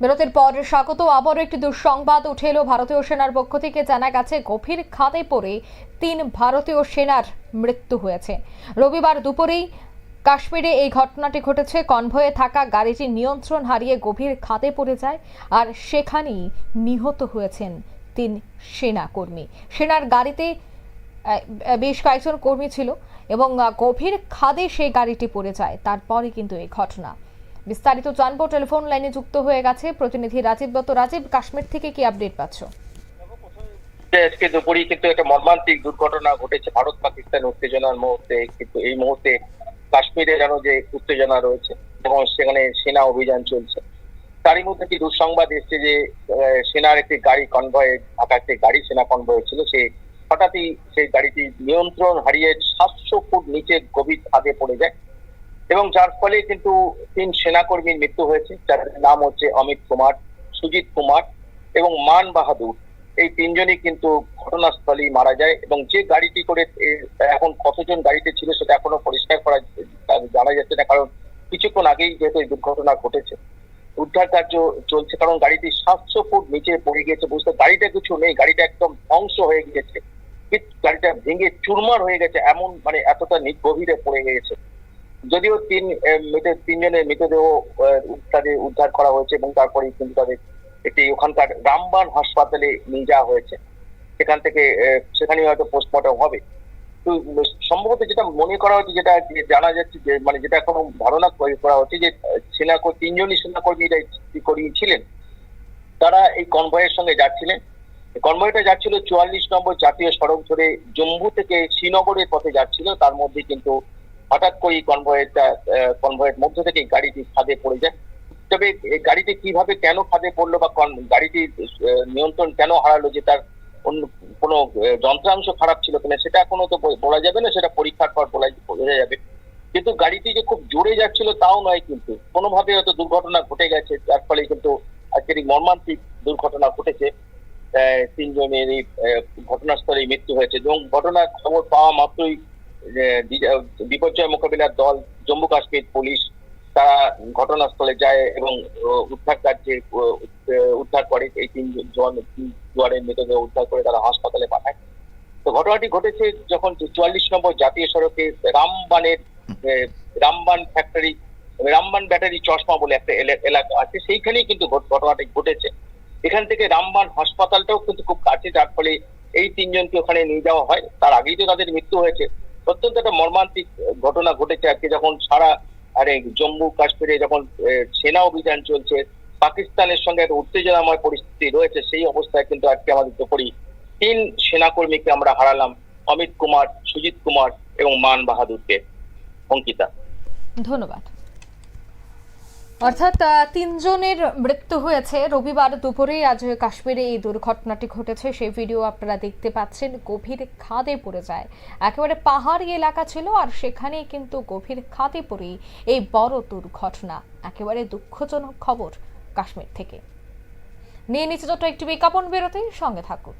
বিরতির পর স্বাগত। আবারও একটি দুঃসংবাদ উঠে এলো ভারতীয় সেনার পক্ষ থেকে। জানা গেছে, গভীর খাদে পড়ে তিন ভারতীয় সেনার মৃত্যু হয়েছে। রবিবার দুপুরেই কাশ্মীরে এই ঘটনাটি ঘটেছে। কনভয়ে থাকা গাড়িটি নিয়ন্ত্রণ হারিয়ে গভীর খাদে পড়ে যায় আর সেখানেই নিহত হয়েছেন তিন সেনা কর্মী সেনার গাড়িতে বেশ কয়েকজন কর্মী ছিল এবং গভীর খাদে সেই গাড়িটি পড়ে যায়। তারপরে কিন্তু এই ঘটনা। বিস্তারিত জানব, টেলিফোন লাইনে যুক্ত হয়ে গেছে প্রতিনিধি রাজীব দত্ত। রাজীব, কাশ্মীর থেকে কি আপডেট পাচ্ছ? আজকে দুপুরে কিন্তু একটা মর্মান্তিক দুর্ঘটনা ঘটেছে ভারত পাকিস্তান উত্তেজনার মুহূর্তে। কিন্তু এই মুহূর্তে কাশ্মীরে যেন যে উত্তেজনা রয়েছে এবং সেখানে সেনা অভিযান চলছে। তারই মধ্যে কি দুঃসংবাদ এসছে যে সেনার একটি গাড়ি কনভয়ে থাকা একটি গাড়ি সেনা কনভয়ে ছিল। সে হঠাৎই সেই গাড়িটি নিয়ন্ত্রণ হারিয়ে সাতশো ফুট নিচে গভীর খাদে পড়ে যায়। এবং যার ফলে কিন্তু তিন সেনাকর্মীর মৃত্যু হয়েছে যাদের নাম হচ্ছে অমিত কুমার, সুজিত কুমার এবং মান বাহাদুর। এই তিনজনই কিন্তু ঘটনাস্থলেই মারা যায় এবং যে গাড়িটি করে এখন কতজন গাড়িতে ছিল সেটা এখনও পরিষ্কার করা জানা যাচ্ছে না কারণ কিছুক্ষণ আগেই যেহেতু এই দুর্ঘটনা ঘটেছে। উদ্ধার কার্য চলছে কারণ গাড়িটি সাতশো ফুট নিচে পড়ে গিয়েছে, বুঝতে গাড়িটা কিছু নেই, গাড়িটা একদম ধ্বংস হয়ে গিয়েছে। গাড়িটা ভেঙে চুরমার হয়ে গেছে, এমন মানে এতটা গভীরে পড়ে গিয়েছে। যদিও তিন আহ, মৃত তিনজনের মৃতদেহ তাদের উদ্ধার করা হয়েছে এবং তারপরেই কিন্তু তাদের একটি ওখানকার রামবান হাসপাতালে নিয়ে যাওয়া হয়েছে। সেখান থেকে আহ, সেখানেই হয়তো পোস্টমর্টম হবে। তো সম্ভবত যেটা মনে করা হচ্ছে যেটা জানা যাচ্ছে যে মানে যেটা এখনও ধারণা করা হচ্ছে যে সেনা তিনজনই সেনাকর্মী করিয়েছিলেন? তারা এই কনভয়ের সঙ্গে যাচ্ছিলেন। কনভয়টা যাচ্ছিল চুয়াল্লিশ নম্বর জাতীয় সড়ক ধরে জম্মু থেকে শ্রীনগরের পথে যাচ্ছিল। তার মধ্যে কিন্তু হঠাৎ করে কনভয়েটা কনভয়ের মধ্য থেকে গাড়িটি খাদে পড়ে যায়। তবে গাড়িটি কীভাবে কেন খাদে পড়ল বা গাড়িটি নিয়ন্ত্রণ কেন হারালো যে তার অন্য কোনো যন্ত্রাংশ খারাপ ছিল কিনা সেটা এখনও তো বলা যাবে না সেটা পরীক্ষার পর বলা বোঝা যাবে। কিন্তু গাড়িটি যে খুব জোরে যাচ্ছিল তাও নয় কিন্তু কোনোভাবে হয়তো দুর্ঘটনা ঘটে গেছে যার ফলে কিন্তু আজকের এই মর্মান্তিক দুর্ঘটনা ঘটেছে। তিনজনের এই আহ, ঘটনাস্থলে মৃত্যু হয়েছে এবং ঘটনার খবর পাওয়া মাত্রই বিপর্যয় মোকাবিলার দল, জম্মু কাশ্মীর পুলিশ, তারা ঘটনাস্থলে যায় এবং উদ্ধার কার্যে উদ্ধার করে। এই তিন জন জোয়ারের মৃতদেহ উদ্ধার করে তারা হাসপাতালে পাঠায়। তো ঘটনাটি ঘটেছে যখন চুয়াল্লিশ নম্বর জাতীয় সড়কে রামবানের রামবান ফ্যাক্টরি রামবান ব্যাটারি চশমা বলে একটা এলা- এলাকা আছে। সেইখানেই কিন্তু ঘটনাটি ঘটেছে। এখান থেকে রামবান হাসপাতালটাও কিন্তু খুব কাছে, যার ফলে এই তিনজনকে ওখানে নিয়ে যাওয়া হয়। তার আগেই তো তাদের মৃত্যু হয়েছে। অত্যন্ত একটা মর্মান্তিক ঘটনা ঘটেছে আজকে যখন সারা, আরে, জম্মু, কাশ্মীরে যখন সেনা অভিযান চলছে, পাকিস্তানের সঙ্গে একটা উত্তেজনাময় পরিস্থিতি রয়েছে, সেই অবস্থায় কিন্তু আজকে আমাদের তো করি তিন সেনাকর্মীকে আমরা হারালাম, অমিত কুমার, সুজিত কুমার এবং মান বাহাদুরকে। অঙ্কিতা। ধন্যবাদ। অর্থাৎ তিনজনের মৃত্যু হয়েছে। রবিবার দুপুরে আজ কাশ্মীরে এই দুর্ঘটনাটি ঘটেছে। সেই ভিডিও আপনারা দেখতে পাচ্ছেন। গভীর খাদে পড়ে যায়। একেবারে পাহাড়ি এলাকা ছিল আর সেখানেই কিন্তু গভীর খাদে পড়েই এই বড় দুর্ঘটনা। একেবারে দুঃখজনক খবর কাশ্মীর থেকে। নিয়ে নিচে ছোট্ট একটি বিজ্ঞাপন বেরোতে সঙ্গে থাকুন।